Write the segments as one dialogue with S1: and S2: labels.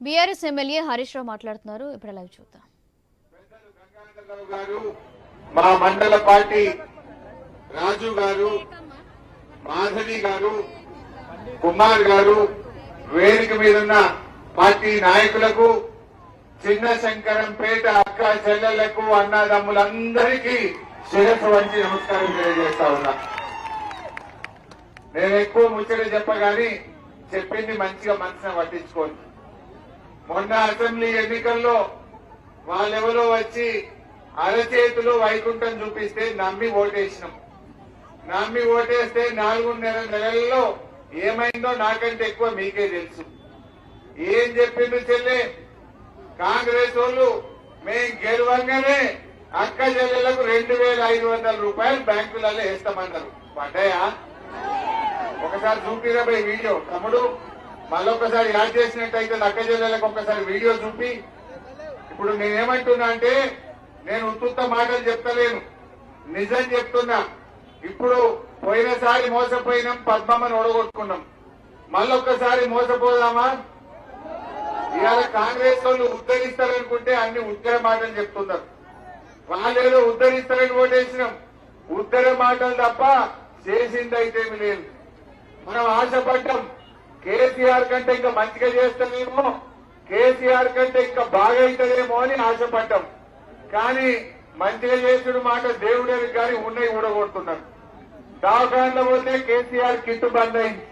S1: BRS MLA Harish Rao మాట్లాడుతున్నారు. ఇప్పుడు live చూద్దాం.
S2: గారు మా మండల పార్టీ రాజు గారు మాధవి గారు కుమార్ గారు వేదిక మీదున్న పార్టీ నాయకులకు చిన్న శంకరంపేట అక్క చెల్లెళ్ళకు అన్నదమ్ములందరికీ శిరస్సు వంచి నమస్కారం తెలియజేస్తా ఉన్నా. నేను ఎక్కువ ముచ్చట చెప్పగాని చెప్పింది మంచిగా మనసున పట్టించుకోండి మొన్న అసెంబ్లీ ఎన్నికల్లో వాళ్ళెవరో వచ్చి అరచేతిలో వైకుంఠం చూపిస్తే నమ్మి ఓటేసినాం. నమ్మి ఓటేస్తే నాలుగున్నర నెలల్లో ఏమైందో నాకంటే ఎక్కువ మీకే తెలుసు. ఏం చెప్పిండు చెల్లె? కాంగ్రెస్ వాళ్ళు మేం గెలవంగానే అక్క చెల్లెలకు రెండు వేల ఐదు వందల రూపాయలు బ్యాంకులలో వేస్తామన్నారు పడ్డాయా? ఒకసారి చూపిరా వీడియో. తమ్ముడు మళ్ళొకసారి యాడ్ చేసినట్టయితే అక్క జిల్లాలకు ఒకసారి వీడియో చూపి. ఇప్పుడు నేనేమంటున్నా అంటే నేను ఉత్తుత్త మాటలు చెప్తలేను. నిజం చెప్తున్నా. ఇప్పుడు పోయినసారి మోసపోయినాం పద్మమ్మని ఓడగొట్టుకున్నాం. మళ్ళొక్కసారి మోసపోదామా? ఇవాళ కాంగ్రెస్ వాళ్ళు ఉద్ధరిస్తారనుకుంటే అన్ని ఉత్తర మాటలు చెప్తున్నారు. వాళ్ళేదో ఉద్ధరిస్తారని ఓటేసినాం. ఉత్తర మాటలు తప్ప చేసిందైతేమి లేదు. మనం ఆశపడ్డాం. కేసీఆర్ కంటే ఇంకా మంచిగా చేస్తామేమో కేసీఆర్ కంటే ఇంకా బాగా అవుతుందేమో అని ఆశపడ్డాం. కానీ మంచిగా చేసుడు మాట దేవుడే కానీ ఉన్నాయి ఊడగొడుతున్నారు. దవాఖానలో పోతే కేసీఆర్ కిట్టు బంద్ అయింది.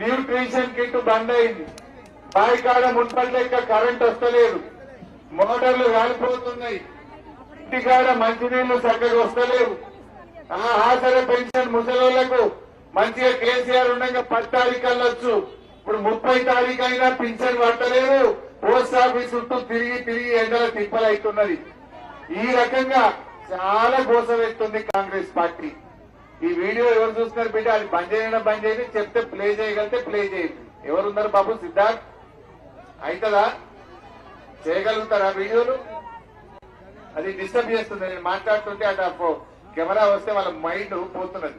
S2: న్యూట్రిషన్ కిట్ బంద్ అయింది. బాయికాడ మున్పటి ఇంకా కరెంట్ వస్తలేదు. మోటార్లు కాలిపోతున్నాయి ఇంటికాడ మంచినీళ్ళు చక్కగా వస్తలేవు. ఆ ఆసర పెన్షన్ ముసలోళ్ళకు మంచిగా కేసీఆర్ ఉండగా పది తారీఖు వెళ్ళొచ్చు ఇప్పుడు ముప్పై తారీఖు అయినా పింఛన్ పట్టలేదు. పోస్ట్ ఆఫీస్ చుట్టూ తిరిగి తిరిగి ఎండల తిప్పలవుతున్నది ఈ రకంగా చాలా గోసవెత్తుంది కాంగ్రెస్ పార్టీ. ఈ వీడియో ఎవరు చూస్తున్నారు బిడ్డ? అది బంద్ చేయడం బంద్ చేయండి. చెప్తే ప్లే చేయగలిగితే ప్లే చేయండి. ఎవరున్నారు బాబు? సిద్ధార్థ్? అవుతుందా చేయగలుగుతారా వీడియోలు? అది డిస్టర్బ్ చేస్తుంది. నేను మాట్లాడుతుంటే అటు కెమెరా వస్తే వాళ్ళ మైండ్ పోతున్నది.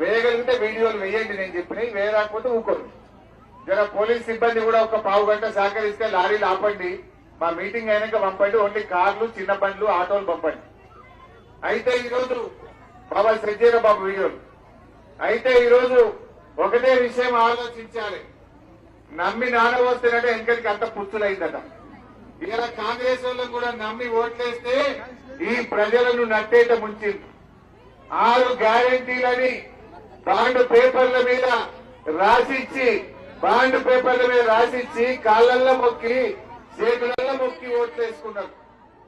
S2: వేయగలిగితే వీడియోలు వేయండి నేను చెప్పినవి వేయరాకపోతే ఊకోరు. జర పోలీస్ సిబ్బంది కూడా ఒక పావు గంట సహకరిస్తే లారీలు ఆపండి మా మీటింగ్ అయినాక పంపండి ఓన్లీ కార్లు చిన్న బండ్లు ఆటోలు పంపండి. అయితే ఈరోజు బాబా సజ్జీర బాబు వీడియోలు. అయితే ఈరోజు ఒకటే విషయం ఆలోచించాలి. నమ్మి నాన్న వస్తేనట వెనకడికి అంత పుచ్చులైందట. ఇలా కాంగ్రెస్ వాళ్ళని కూడా నమ్మి ఓట్లేస్తే ఈ ప్రజలను నట్టేట ముంచింది. ఆరు గ్యారంటీలని బాండ్ పేపర్ల మీద రాసిచ్చి బాండ్ పేపర్ల మీద రాసిచ్చి కాళ్ళల్లో మొక్కి చేతులలో మొక్కి ఓట్లేసుకున్నారు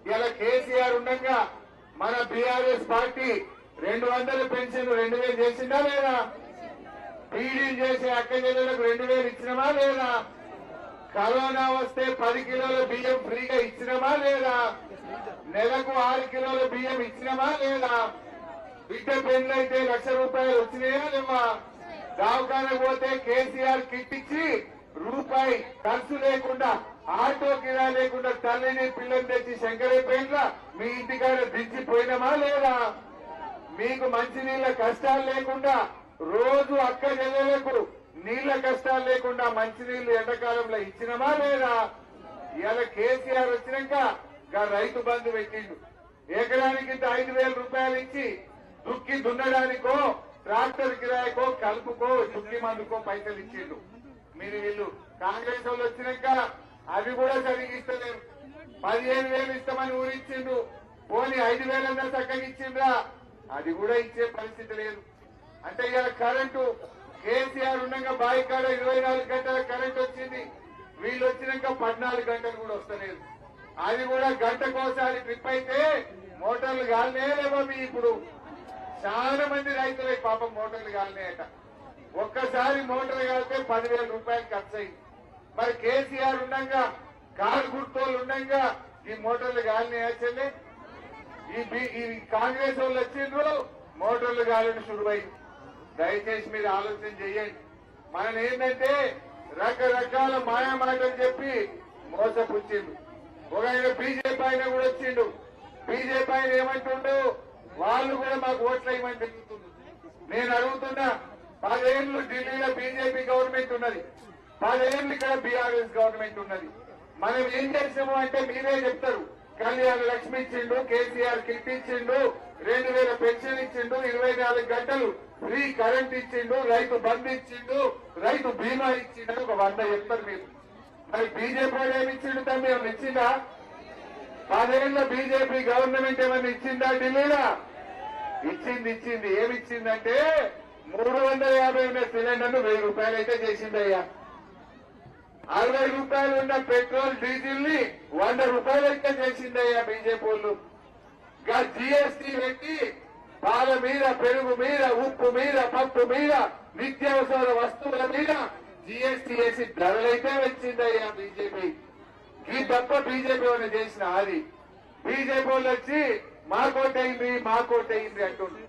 S2: ఇలా కేసీఆర్ ఉండగా మన బీఆర్ఎస్ పార్టీ రెండు వందల పెన్షన్ రెండు వేలు చేసిందా లేదా? పీడీలు చేసే అక్క చెల్లెలకు రెండు వేలు ఇచ్చినమా లేదా? కరోనా వస్తే పది కిలోల బియ్యం ఫ్రీగా ఇచ్చినమా లేదా? నెలకు ఆరు కిలోల బియ్యం ఇచ్చినమా లేదా? బిడ్డ పెళ్ళైతే లక్ష రూపాయలు వచ్చినాయా లేవా? దవాఖాన పోతే కేసీఆర్ కిట్ ఇచ్చి రూపాయి ఖర్చు లేకుండా ఆటో కిరా లేకుండా తల్లిని పిల్లని తెచ్చి శంకరేపేంట్ల మీ ఇంటికాడ దించిపోయినమా లేదా? మీకు మంచి నీళ్ళ కష్టాలు లేకుండా రోజు అక్క చెల్లెలకు నీళ్ళ కష్టాలు లేకుండా మంచినీళ్ళు ఎండాకాలంలో ఇచ్చినమా లేదా? ఇలా కేసీఆర్ వచ్చినాక రైతు బంధు పెట్టిండు. ఎకరానికి ఇంత ఐదు వేల రూపాయలు ఇచ్చి దుక్కి దున్నడానికో ట్రాక్టర్ కిరాయకో కలుపుకో దుక్కి మందుకో పైసలు ఇచ్చిండు. మీరు వీళ్ళు కాంగ్రెస్ వాళ్ళు వచ్చినాక అవి కూడా సరిగిస్తలేరు పదిహేను వేలు ఇస్తామని ఊరిచ్చిండు. పోనీ ఐదు వేలన్నా చక్కగా ఇచ్చిండ్రా అది కూడా ఇచ్చే పరిస్థితి లేదు. అంటే ఇలా కరెంటు కేసీఆర్ ఉండగా బావి కాడ ఇరవై నాలుగు గంటల కరెంట్ వచ్చింది. వీళ్ళు వచ్చినాక పద్నాలుగు గంటలు కూడా వస్తలేదు. అది కూడా గంటకోసారి ట్రిప్ అయితే మోటార్లు గాలినే లేవో మీ ఇప్పుడు. చాలా మంది రైతులే పాపం మోటార్లు కాలినాయట. ఒక్కసారి మోటార్లు కాలితే పదివేల రూపాయలు ఖర్చు అయింది మరి కేసీఆర్ ఉండగా కారు గుర్తోళ్ళు ఉండగా ఈ మోటార్లు కాలినాయా చెల్లి? ఈ బి- ఈ కాంగ్రెస్ వాళ్ళు వచ్చిండ్రు మోటార్లు కాలని శురువైంది దయచేసి మీరు ఆలోచన చేయండి మనం ఏంటంటే రకరకాల మాయా మాటలు చెప్పి మోసపుచ్చిండు ఒక ఆయన బీజేపీ ఆయన కూడా వచ్చిండు. బీజేపీ ఆయన ఏమంటుండు? వాళ్ళు కూడా మాకు ఓట్లు వేయమని పెరుగుతుంది నేను అడుగుతున్నా పదేళ్ళు ఢిల్లీలో బీజేపీ గవర్నమెంట్ ఉన్నది. పదేళ్ళు ఇక్కడ బీఆర్ఎస్ గవర్నమెంట్ ఉన్నది. మనం ఏం చేసాము అంటే మీరే చెప్తారు. కళ్యాణ్ లక్ష్మి ఇచ్చిండు కేసీఆర్ కిట్ ఇచ్చిండు రెండు వేల పెన్షన్ ఇచ్చిండు ఇరవై నాలుగు గంటలు ఫ్రీ కరెంట్ ఇచ్చిండు రైతు బంద్ ఇచ్చిండు రైతు బీమా ఇచ్చిండు ఒక వంద చెప్తారు మీరు. మరి బీజేపీ ఏమి ఇచ్చిండు తమ్మి? ఇచ్చిందా పదేళ్ళ బీజేపీ గవర్నమెంట్ ఏమైనా ఇచ్చిందా ఢిల్లీలో? ఇచ్చింది ఇచ్చింది. ఏమిచ్చిందంటే మూడు వందల యాభై ఉన్న సిలిండర్ను వెయ్యి రూపాయలు అయితే చేసిందయ్యా. అరవై రూపాయలు ఉన్న పెట్రోల్ డీజిల్ని వంద రూపాయలు అయితే చేసిందయ్యా బీజేపీ వాళ్ళు. ఇంకా జీఎస్టీ పెట్టి పాల మీద పెరుగు మీద ఉప్పు మీద పప్పు మీద నిత్యావసర వస్తువుల మీద జీఎస్టీ వేసి ధరలైతే వచ్చిందయ్యా బీజేపీ. ఈ తప్ప బీజేపీ వాళ్ళు చేసిన అది. బీజేపీ వాళ్ళు వచ్చి మా కోటైంది మా కోటైంది అంటుంది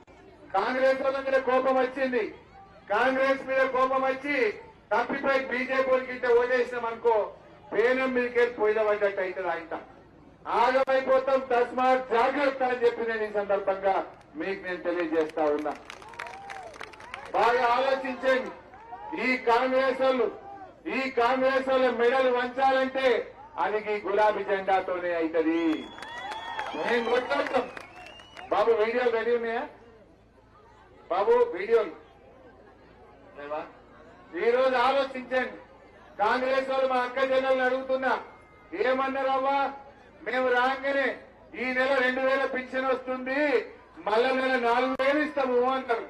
S2: కాంగ్రెస్ వాళ్ళ మీద కోపం వచ్చింది. కాంగ్రెస్ మీద కోపం వచ్చి తప్పిపోయి బీజేపీ వాళ్ళకి ఇంత ఓటేసినాం అనుకో పేనం మీకే పోయినట్టు అవుతుంది ఆయన. ఆగమైపోతాం తస్మాత్ జాగ్రత్త అని చెప్పి నేను ఈ సందర్భంగా మీకు నేను తెలియజేస్తా ఉన్నా. బాగా ఆలోచించండి. ఈ కాంగ్రెస్ వాళ్ళు ఈ కాంగ్రెస్ వాళ్ళ మెడలు వంచాలంటే ఆయనకి గులాబీ జెండాతోనే అవుతుంది మేము కొట్లాడతాం. బాబు వీడియోలు రెడీ ఉన్నాయా? బాబు వీడియోలు? ఈ రోజు ఆలోచించండి. కాంగ్రెస్ వాళ్ళు మా అక్క జనాలను అడుగుతున్నా ఏమన్నారవ్వా? మేము రాగానే ఈ నెల రెండు వేల పింఛన్ వస్తుంది మళ్ళా నెల నాలుగు వేలు ఇస్తాము అంటారు.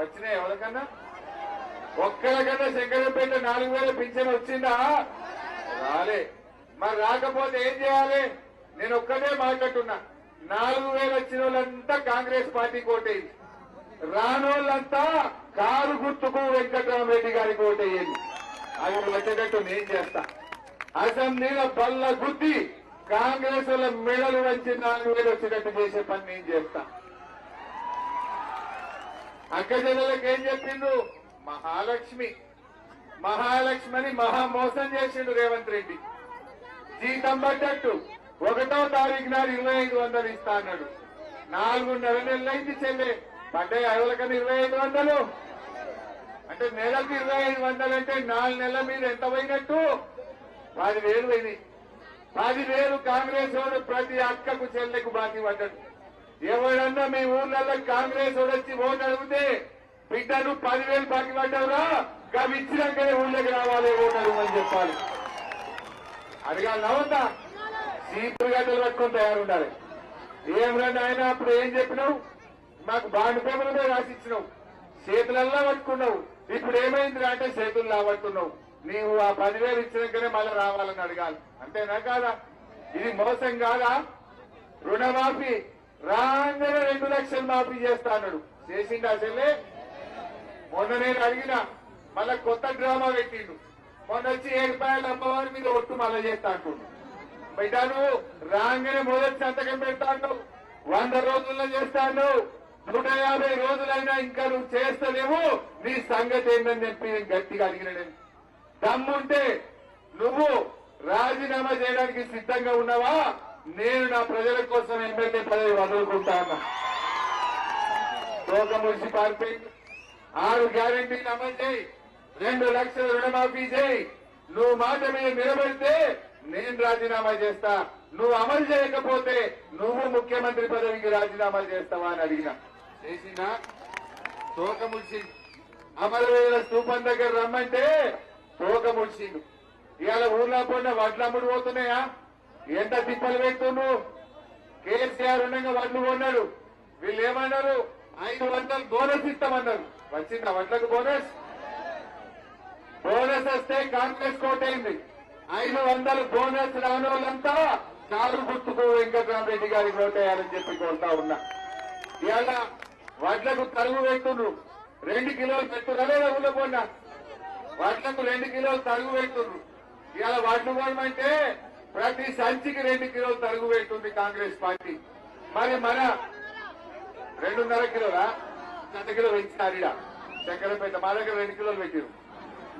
S2: వచ్చినాయి ఎవరికన్నా? ఒక్కరికన్నా శంకరంపేట నాలుగు వేల పింఛన్ వచ్చిందా? రాలే. మరి రాకపోతే ఏం చేయాలి? నేను ఒక్కనే మాట్లాడుతున్నా నాలుగు వేలు వచ్చిన వాళ్ళంతా కాంగ్రెస్ పార్టీ కోటేది రానోళ్ళంతా కారు గుర్తుకు వెంకటరామరెడ్డి గారికి ఓటేయండి అది వచ్చేటట్టు నేను చేస్తా. అసెంబ్లీలో బల్ల గుద్ది కాంగ్రెస్ వాళ్ళ మెడలు వచ్చి నాలుగు వేలు వచ్చేటట్టు చేసే పని నేను చేస్తా. అక్క జనులకు ఏం చెప్పిండు? మహాలక్ష్మి. మహాలక్ష్మి అని మహా మోసం చేసిండు రేవంత్ రెడ్డి. జీతం పడ్డట్టు ఒకటో తారీఖు నాడు ఇరవై ఐదు వందలు ఇస్తా అన్నాడు. నాలుగున్నర నెలలైంది చెల్లె. పడ్డాయి ఎవరికన్నా ఇరవై ఐదు వందలు. అంటే నెలకు ఇరవై ఐదు వందలు అంటే నాలుగు నెలల మీద ఎంత పోయినట్టు? పది వేలు పోయినాయి. పది వేలు కాంగ్రెస్ వాడు ప్రతి అక్కకు చెల్లెకు బాకీ పడ్డాడు. ఎవడన్నా మీ ఊర్లలో కాంగ్రెస్ వాడు వచ్చి ఓటు అడిగితే బిడ్డను పదివేలు బాకీ పడ్డావురా? గవి ఇచ్చినాకనే ఊళ్ళకి రావాలి ఓటు అని చెప్పాలి. అడగాలి నవ్వుతా సీపులు గడ్డలు పట్టుకొని తయారుండాలి. ఏం రండి ఆయన అప్పుడు ఏం చెప్పినావు? మాకు బాండ్ పేపర్ మీద రాసిచ్చినావు చేతులల్లా పట్టుకున్నావు. ఇప్పుడు ఏమైంది అంటే చేతులు పట్టుకున్నావు. నీవు ఆ పదివేలు ఇచ్చినాకనే మళ్ళీ రావాలని అడగాలి. అంతేనా కాదా? ఇది మోసం కాదా? రుణమాఫీ. రాగానే రెండు లక్షలు మాఫీ చేస్తా అన్నాడు. చేసిండా చెల్లె? మొన్న నేను అడిగిన. మళ్ళా కొత్త డ్రామా పెట్టిండు. మొన్న వచ్చి ఏడు అమ్మవారి మీద ఒట్టు మళ్ళా చేస్తా అంటుండు. బిడ్డను రాగానే మొదటి సంతకం పెడతాను వంద రోజుల్లో చేస్తాను నూట యాభై రోజులైనా ఇంకా నువ్వు చేస్తలేవు. నీ సంగతి ఏంటని చెప్పి నేను గట్టిగా అడిగిన నేను దమ్ముంటే నువ్వు రాజీనామా చేయడానికి సిద్ధంగా ఉన్నావా? నేను నా ప్రజల కోసం ఎమ్మెల్యే పదవి వదులుకుంటా అన్నా. తోక ఆరు గ్యారంటీలు అమలు చేయి. రెండు లక్షల రుణమాఫీ చేయి. నువ్వు మాట మీద నిలబడితే నేను రాజీనామా చేస్తా. నువ్వు అమలు చేయకపోతే నువ్వు ముఖ్యమంత్రి పదవికి రాజీనామా చేస్తావా అని అడిగిన. చేసిందా తోక ముడిచింది అమరవేల దగ్గర రమ్మంటే తోకముడిచిండు ఇవాళ ఊర్లో పోయిన వడ్లు అమ్ముడు పోతున్నాయా? ఎంత తిప్పలు పెడుతుండు? కేసీఆర్ ఉండగా వడ్లు కొన్నాడు. వీళ్ళు ఏమన్నారు? ఐదు వందలు బోనస్ ఇస్తామన్నారు. వచ్చిందా వడ్లకు బోనస్? బోనస్ వస్తే కాంగ్రెస్ కోటైంది. ఐదు వందలు బోనస్ రాని వాళ్ళంతా కారు గుర్తుకు వెంకటరామరెడ్డి గారికి ఓటేయాలని చెప్పి కోరుతా ఉన్నా. ఇవాళ వడ్లకు తరుగు పెడుతుండ్రు. రెండు కిలోలు పెట్టుదలే ఊళ్ళో పోయినా వడ్లకు రెండు కిలోలు తరుగు పెడుతుండ్రు. ఇవాళ వడ్లు కొనమంటే ప్రతి సంచికి రెండు కిలోలు తరుగు పెట్టుంది కాంగ్రెస్ పార్టీ. మరి మన రెండున్నర కిలోలా? గంట కిలో పెంచినారు చక్కెరపేట మా దగ్గర రెండు కిలోలు పెట్టారు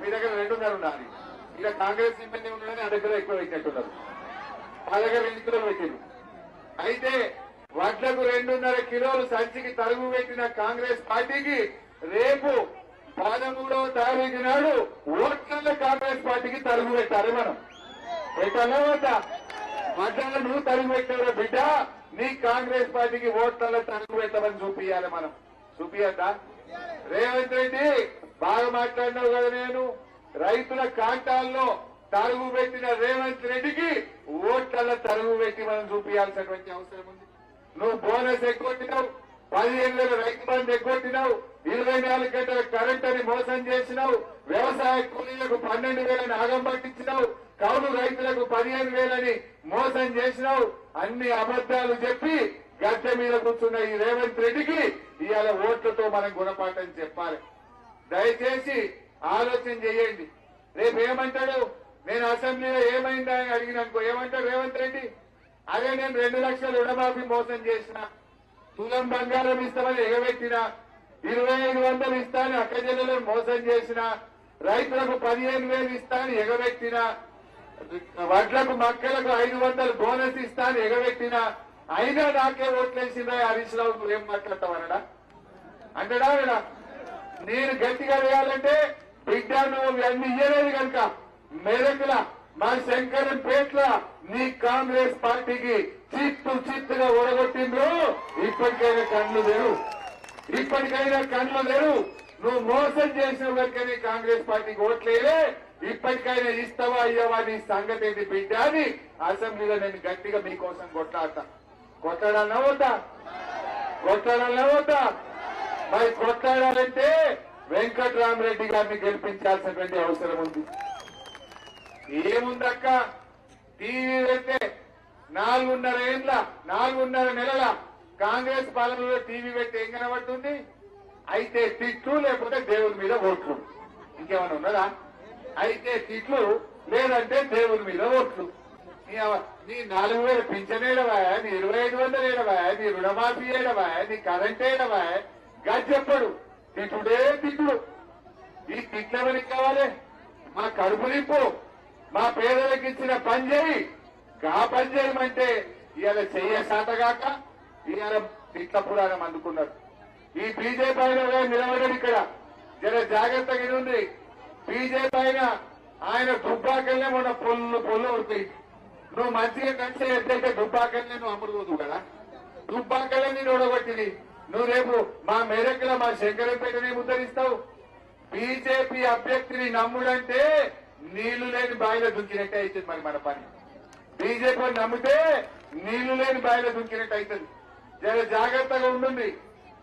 S2: మీ దగ్గర రెండున్నర ఉండాలి ఇక కాంగ్రెస్ ఎమ్మెల్యే ఉండగానే ఆ దగ్గర ఎక్కువ పెట్టినట్టున్నారు. మా దగ్గర రెండు కిలోలు పెట్టారు అయితే వడ్లకు రెండున్నర కిలోలు సంచికి తరుగు పెట్టిన కాంగ్రెస్ పార్టీకి రేపు పదమూడవ తారీఖు నాడు ఓట్ల కాంగ్రెస్ పార్టీకి తరుగు పెట్టాలి మనం. పెట్టాలా వద్దా? మధ్యాహ్నం నువ్వు తరుగు పెట్టావు బిడ్డ? నీ కాంగ్రెస్ పార్టీకి ఓట్ల తరుగు పెట్టమని చూపియాలి మనం. చూపియద్దా రేవంత్ రెడ్డి బాగా మాట్లాడినావు కదా నేను. రైతుల కాంటాల్లో తరుగు పెట్టిన రేవంత్ రెడ్డికి ఓట్ల తరుగు పెట్టి మనం చూపించాల్సినటువంటి అవసరం ఉంది. నువ్వు బోనస్ ఎగ్గొట్టినావు పదిహేను వేల రైతు బంధు ఎగ్గొట్టినావు ఇరవై నాలుగు గంటల కరెంట్ అని మోసం చేసినావు వ్యవసాయ కూలీలకు పన్నెండు వేలని ఆగం పట్టించినావు కౌలు రైతులకు పదిహేను వేలని మోసం చేసినావు అన్ని అబద్దాలు చెప్పి గద్దె మీద కూర్చున్న ఈ రేవంత్ రెడ్డికి ఇవాళ ఓట్లతో మనం గుణపాఠం చెప్పాలి. దయచేసి ఆలోచన చేయండి. రేపు ఏమంటాడు? నేను అసెంబ్లీలో ఏమైందా అని అడిగినానుకో. ఏమంటాడు రేవంత్ రెడ్డి? అదే నేను రెండు లక్షల రుణమాఫీ మోసం చేసిన తులం బంగారం ఇస్తామని ఎగబెట్టిన ఇరవై ఐదు వందలు ఇస్తాను అక్క మోసం చేసిన రైతులకు పదిహేను వేలు ఇస్తాను ఎగబెట్టిన వడ్లకు మక్కలకు ఐదు వందలు బోనస్ ఇస్తాను ఎగబెట్టిన అయినా నాకే ఓట్లేసిందా హరీష్ రావు ఏం మాట్లాడతావనడా అంటడా అనడా? నేను గట్టిగా వేయాలంటే బిడ్డ నువ్వు ఇవన్నీ ఇయ్యలేదు కనుక మెదకుల మా శంకరం పేట్ల నీ కాంగ్రెస్ పార్టీకి చిత్తు చిత్తుగా ఓడగొట్టిండ్రు ఇప్పటికైనా కళ్ళు లేరు ఇప్పటికైనా కళ్ళు లేరు నువ్వు మోసం చేసిన వరకనే కాంగ్రెస్ పార్టీకి ఓట్లేలే ఇప్పటికైనా ఇస్తావా అయ్యవా నీ సంగతి ఏంటి బిడ్డ అని అసెంబ్లీలో నేను గట్టిగా మీకోసం కొట్లాడతా. కొట్లాడాలన్నా వద్దా కొట్లాడాలన్నా వద్దా మరి కొట్లాడాలంటే వెంకట్రామరెడ్డి గారిని గెలిపించాల్సినటువంటి అవసరం ఉంది. ఏముందక్క? టీవీ పెడితే నాలుగున్నర ఏండ్ల నాలుగున్నర నెలల కాంగ్రెస్ పాలనలో టీవీ పెట్టి ఏం కనబడుతుంది? అయితే తిట్లు లేకపోతే దేవుని మీద ఓట్లు. ఇంకేమైనా ఉన్నదా? అయితే తిట్లు లేదంటే దేవుని మీద ఓట్లు. నీ నీ నాలుగు వేలు పింఛన్ ఏడవా నీ ఇరవై ఐదు వందలు ఏడవా నీ రుణమాఫీ ఏడవా నీ కరెంట్ ఏడవా గది చెప్పడు తిట్టుడే తిట్టుడు ఈ తిట్లెవరికి కావాలి. మా కడుపు నింపు. మా పేదలకు ఇచ్చిన పని చేయి కా పని చేయమంటే ఇవాళ చెయ్య సాటగాక ఇవాళ తిట్ల పురాణం అందుకున్నారు. ఈ బీజేపీ ఆయన నిలబడడు ఇక్కడ. జర జాగ్రత్తగా ఉంది బీజేపీ ఆయన ఆయన దుబ్బాకల్లే మొన్న పొల్లు పొల్లు అవుతాయి నువ్వు మంచిగా కలిసి ఎట్లయితే దుబ్బాకల్లే నువ్వు అమ్ముడుకోదు కదా. దుబ్బాకలే నేను ఓడగొట్టింది. నువ్వు రేపు మా మేరకుల మా శంకరంపేటనే ఉద్ధరిస్తావు. బీజేపీ అభ్యర్థిని నమ్ముడంటే నీళ్ళు లేని బావిలో దుంకినట్టే అవుతుంది మరి మన పని. బీజేపీ నమ్మితే నీళ్ళు లేని బావిలో దుంకినట్టు అవుతుంది జర జాగ్రత్తగా ఉంటుంది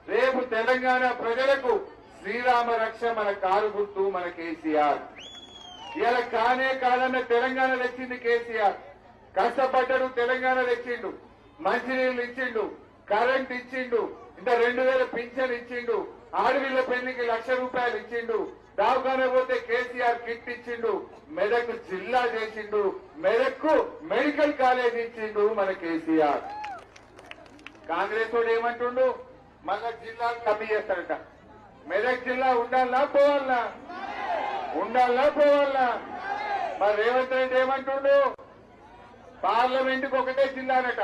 S2: రేపు తెలంగాణ ప్రజలకు శ్రీరామ రక్ష మన కారు గుర్తు మన కేసీఆర్. ఇలా కానే కాదన్న తెలంగాణ తెచ్చింది కేసీఆర్. కష్టపడ్డడు తెలంగాణ తెచ్చిండు. మంచినీళ్ళు ఇచ్చిండు. కరెంట్ ఇచ్చిండు. ఇంకా రెండు వేల పింఛన్ ఇచ్చిండు. ఆడవిల్ల పెళ్ళికి లక్ష రూపాయలు ఇచ్చిండు. దావకానే పోతే కేసీఆర్ కిట్ ఇచ్చిండు. మెదక్ జిల్లా చేసిండు. మెదక్ మెడికల్ కాలేజ్ ఇచ్చిండు మన కేసీఆర్. కాంగ్రెస్ వాడు ఏమంటుండు? మన జిల్లాలు కమ్మి చేస్తాడట మెదక్ జిల్లా ఉండాలా పోవాలా? ఉండాలా పోవాలా? మరి రేవంత్ రెడ్డి ఏమంటుండు? పార్లమెంట్ ఒకటే ఒకటే జిల్లానట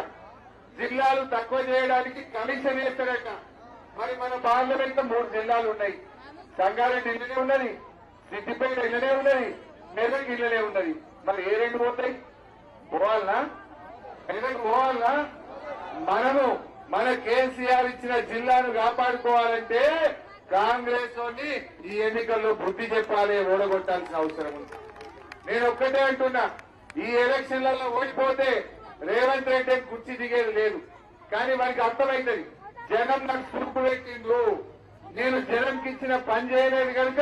S2: జిల్లాలు తక్కువ చేయడానికి కమిషన్ వేస్తారట మరి మన పార్లమెంట్ మూడు జిల్లాలు ఉన్నాయి. సంగారెడ్డి ఇళ్ళనే ఉన్నది సిద్దిపేట ఇళ్ళనే ఉన్నది మెదక్ ఇల్లనే ఉన్నది. మరి ఏ రెండు పోతాయి? పోవాలనా? మెదక్ పోవాలనా? మనము మన కేసీఆర్ ఇచ్చిన జిల్లాను కాపాడుకోవాలంటే కాంగ్రెస్ ఈ ఎన్నికల్లో బుద్ధి చెప్పాలి ఓడగొట్టాల్సిన అవసరం ఉంది. నేను ఒక్కటే అంటున్నా ఈ ఎలక్షన్లలో ఓడిపోతే రేవంత్ రెడ్డి కుర్చీ దిగేది లేదు. కానీ వారికి అర్థమైంది జనం నాకు చూపు పెట్టిండ్రు నేను జనంకి ఇచ్చిన పని చేయలేదు కనుక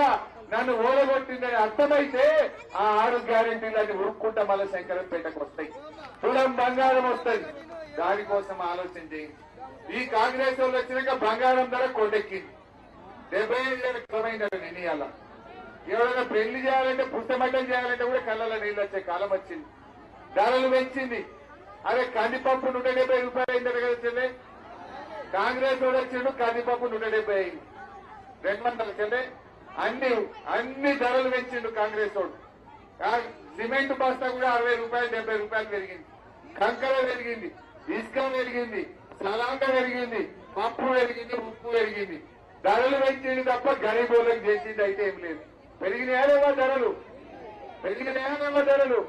S2: నన్ను ఓడగొట్టిందని అర్థమైతే ఆ ఆరు గ్యారెంటీలన్నీ ఉరుక్కుంటా మళ్ళీ శంకరంపేటకు వస్తాయి. తులం బంగారం వస్తుంది. దానికోసం ఆలోచన చేయండి ఈ కాంగ్రెస్ వాళ్ళు వచ్చినాక బంగారం ధర కొండెక్కింది. డెబ్బై ఐదు వేల క్రమైంది నిర్ణయాల ఎవరైనా పెళ్ళి చేయాలంటే పుస్తమట్టం చేయాలంటే కూడా కళ్ళలో నీళ్ళు వచ్చే కాలం వచ్చింది. ధరలు పెంచింది. అరే కందిపప్పు నూట డెబ్బై రూపాయలు అయిందట కదా చెల్లె. కాంగ్రెస్ వాడు వచ్చిండు కందిపప్పు నూట డెబ్బై అయింది. రెండు వందల చెల్లె. అన్ని అన్ని ధరలు పెంచిండు కాంగ్రెస్ వాడు. సిమెంట్ బస్తా కూడా అరవై రూపాయలు డెబ్బై రూపాయలు పెరిగింది. కంకర పెరిగింది ఇసుక పెరిగింది సలాండ పెరిగింది పప్పు పెరిగింది ఉప్పు పెరిగింది. ధరలు పెంచింది తప్ప గరీబోళ్ళకి చేసింది అయితే ఏం లేదు. పెరిగినాయేమో ధరలు? పెరిగినాయేమో ధరలు?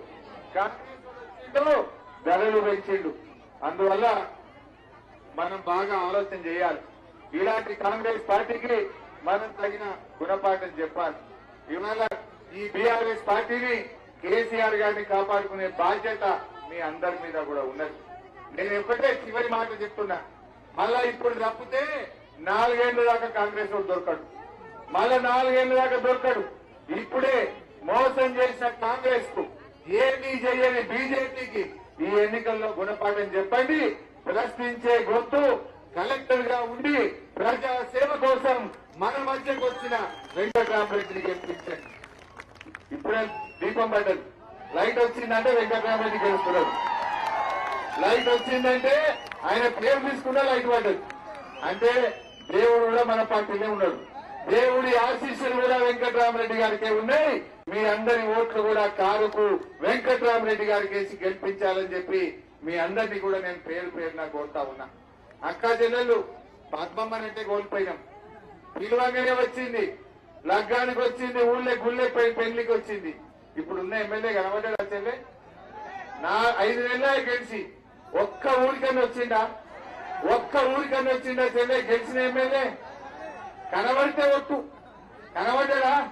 S2: కాంగ్రెస్ ధరలు పెంచిండు అందువల్ల మనం బాగా ఆలోచన చేయాలి. ఇలాంటి కాంగ్రెస్ పార్టీకి మనం తగిన గుణపాఠం చెప్పాలి. ఇవాళ ఈ బీఆర్ఎస్ పార్టీని కేసీఆర్ గారిని కాపాడుకునే బాధ్యత మీ అందరి మీద కూడా ఉన్నది. నేను ఎప్పుడే చివరి మాట చెప్తున్నా మళ్ళా ఇప్పుడు తప్పితే నాలుగేళ్ళ దాకా కాంగ్రెస్ వాడు దొరకడు. మళ్ళా నాలుగేళ్ళ దాకా దొరకడు. ఇప్పుడే మోసం చేసిన కాంగ్రెస్కు ఏమీ చేయని బీజేపీకి ఈ ఎన్నికల్లో గుణపాఠం చెప్పండి ప్రశ్నించే గొంతు కలెక్టర్గా ఉండి ప్రజా సేవ కోసం మన మధ్యకు వచ్చిన వెంకటరామరెడ్డిని గెలిపించండి. ఇప్పుడే దీపం పడ్డది. లైట్ వచ్చిందంటే వెంకటరామరెడ్డి గెలుస్తున్నారు లైట్ వచ్చిందంటే ఆయన పేరు తీసుకున్నా లైట్ పడ్డది. అంటే దేవుడు కూడా మన పార్టీనే ఉన్నాడు. దేవుడి ఆశీస్సులు కూడా వెంకటరామరెడ్డి గారికే ఉన్నాయి. మీ అందరి ఓట్లు కూడా కారుకు వెంకటరామరెడ్డి గారికి వేసి గెలిపించాలని చెప్పి మీ అందరినీ కూడా నేను పేరు పేరున కోరుతా ఉన్నా. అక్క చెల్లెళ్ళు పద్మమ్మనంటే కోల్పోయినాం. పిలువంగానే వచ్చింది. లగ్గానికి వచ్చింది ఊళ్ళే గుళ్ళే పెళ్ళికి వచ్చింది. ఇప్పుడున్న ఎమ్మెల్యే కనబడ్డాడు చెల్లె? నా ఐదు నెలలే గెలిచి. ఒక్క ఊరికన్నా వచ్చిందా ఒక్క ఊరికన్నా వచ్చిందా చెల్లె? గెలిచిన ఎమ్మెల్యే? కనబడితే ఒట్టు. కనబడ్డా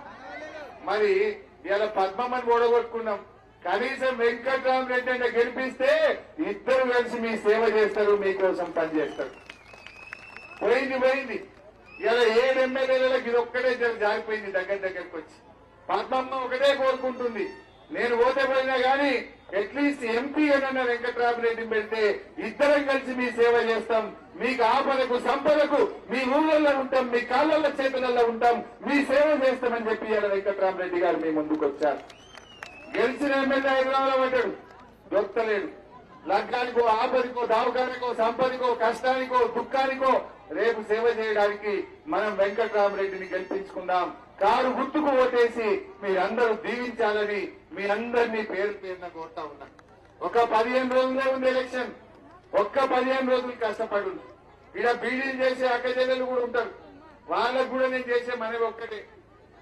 S2: మరి ఇవాళ పద్మమ్మని ఓడగొట్టుకున్నాం. కనీసం వెంకట్రామరెడ్డి అంటే గెలిపిస్తే ఇద్దరు కలిసి మీ సేవ చేస్తారు మీకోసం పనిచేస్తారు పోయింది పోయింది. ఇలా ఏడు ఎమ్మెల్యేలకు ఇది ఒక్కటే జారిపోయింది దగ్గర దగ్గరకు వచ్చి. పద్మమ్మ ఒకటే కోరుకుంటుంది. నేను పోతే పోయినా కానీ అట్లీస్ట్ ఎంపీ అన్న వెంకటరామరెడ్డి పెడితే ఇద్దరం కలిసి మీ సేవ చేస్తాం. మీకు ఆపదకు సంపదకు మీ ఊళ్ళల్లో ఉంటాం మీ కాళ్ళల్లో చేతులలో ఉంటాం. మీ సేవ చేస్తామని చెప్పి ఇలా వెంకటరామరెడ్డి గారు మీ ముందుకు వచ్చారు. గెలిచిన ఎమ్మెల్యే హైదరాబాద్ పడ్డాడు. దొరకలేడు లగ్నానికో ఆపదికో దావకానికో సంపదికో కష్టానికో దుఃఖానికో రేపు సేవ చేయడానికి మనం వెంకట్రామరెడ్డిని గెలిపించుకుందాం. కారు గుర్తుకు ఓటేసి మీరందరూ దీవించాలని మీ అందరినీ పేరు పేరున కోరుతా ఉన్నా. ఒక పదిహేను రోజులే ఉంది ఎలక్షన్. ఒక్క పదిహేను రోజులు కష్టపడు ఇక్కడ బీడీలు చేసే అక్కచెల్లెలు కూడా ఉంటారు. వాళ్ళకు కూడా నేను చేసే మనవి ఒక్కటే.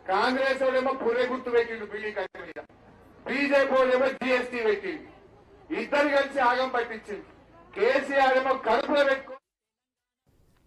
S2: కాంగ్రెస్ వాళ్ళేమో పురే గుర్తు పెట్టిండు బీడీ కట్ట మీద. బీజేపీ వాళ్ళేమో జీఎస్టీ పెట్టిండు. ఇద్దరు కలిసి ఆగం పట్టించింది కేసీఆర్ ఏమో కడుపులో పెట్టుకో